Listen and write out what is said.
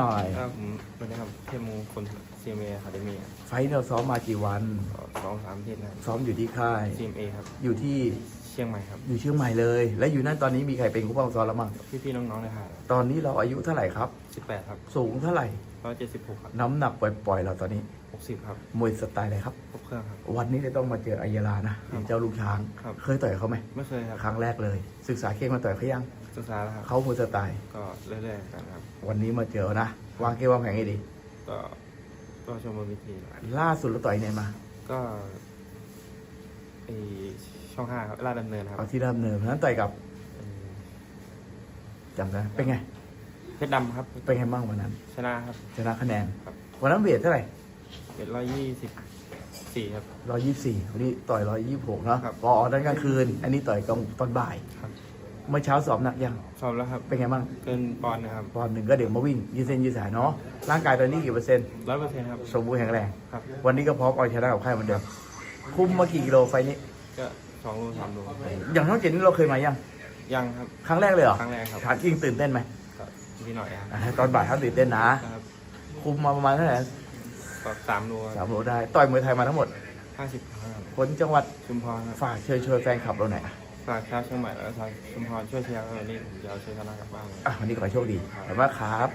หน่อยครับผมเป็นนะครับเทพมงคลซีเมอะคาเดมี่ไฟท์เราซ้อมมากี่วัน สองสามอาทิตย์นะครับซ้อมอยู่ที่ค่าย ซีเอครับ อยู่ที่เชียงใหม่ครับ อยู่เชียงใหม่เลย และอยู่นั่นตอนนี้มีใครเป็นผู้ป้องซ้อมแล้วมั้งพี่ๆน้องๆในค่ายตอนนี้เราอายุเท่าไหร่ครับ สิบแปดครับสูงเท่าไหร่ ร้อยเจ็ดสิบหกครับน้ำหนักปล่อยๆเราตอนนี้หกสิบครับ มวยสไตล์อะไรครับ ครบเครื่องครับ วันนี้จะต้องมาเจออายาลานะครับเจ้าลูกช้าง ครับ เคยต่อยเขาไหมไม่เคยครับ ครั้งแรกเลย ศึกษาเกมมาต่อยเขายัง ศึกษาแล้วครับ เขามวยสไตล์ก็เรื่อยๆกันครับ วันนี้มาเจอนะ วางเกมวางแผนให้ดี ก็ก็ชมบนวิธีล่าสุดเราต่อยไหนมา ก็ไอช่องห้าครับลาดดำเนินครับเอาที่เริ่มเนินนั้นต่อยกับเอ่อจำได้เป็นไง เพชรดำครับ เป็นไงบ้างวันนั้น ชนะครับ ชนะคะแนน ครับ วันนั้นเวทเท่าไหร่เป็นร้อยยี่สิบสี่ครับ ร้อยยี่สี่วันนี้ต่อยร้อยยี่หกเนาะครับพอนั้นกลางคืน อันนี้ต่อยกลางตอนบ่าย ครับ เมื่อเช้าสอบหนักยังชอบแล้วครับ เป็นไงบ้างเกินปอนด์นะครับตอนหนึ่งก็เดี๋ยวมาวิ่งยืดเส้นยืดสายเนาะร่างกายตอนนี้กี่เปอร์เซ็นต์ร้อยเปอร์เซ็นต์ครับสมบูรณ์แข็งแรงครับ วันนี้ก็พร้อมเอาชนะกับใครเหมือนเดิมคุมมากี่กิโลไฟล์นี้ก็สองโลสามโลครับอย่างท้องเจ็ดนี่เราเคยมายังยังครับ ครั้งแรกเลยเหรอครั้งแรกครับถามจริงตื่นเต้นไหมก็พี่หน่อยครับอ่าตอนบ่ายท่านตื่นเต้นนะครับคุมมาประมาณเท่าไหร่ก็สามโลสามโลได้ต่อยมวยไทยมาทั้งหมดห้าสิบห้าคนจังหวัดชุมพรครับฝากเชิญชวนแฟนคลับเราหน่อยอะ ฝากชาวเชียงใหม่และชาวชุมพรช่วยเชียร์กันวันนี้ผมจะเอาชัยชนะกลับบ้านเลยอะวันนี้ขอให้โชคดีขอบคุณมากครับ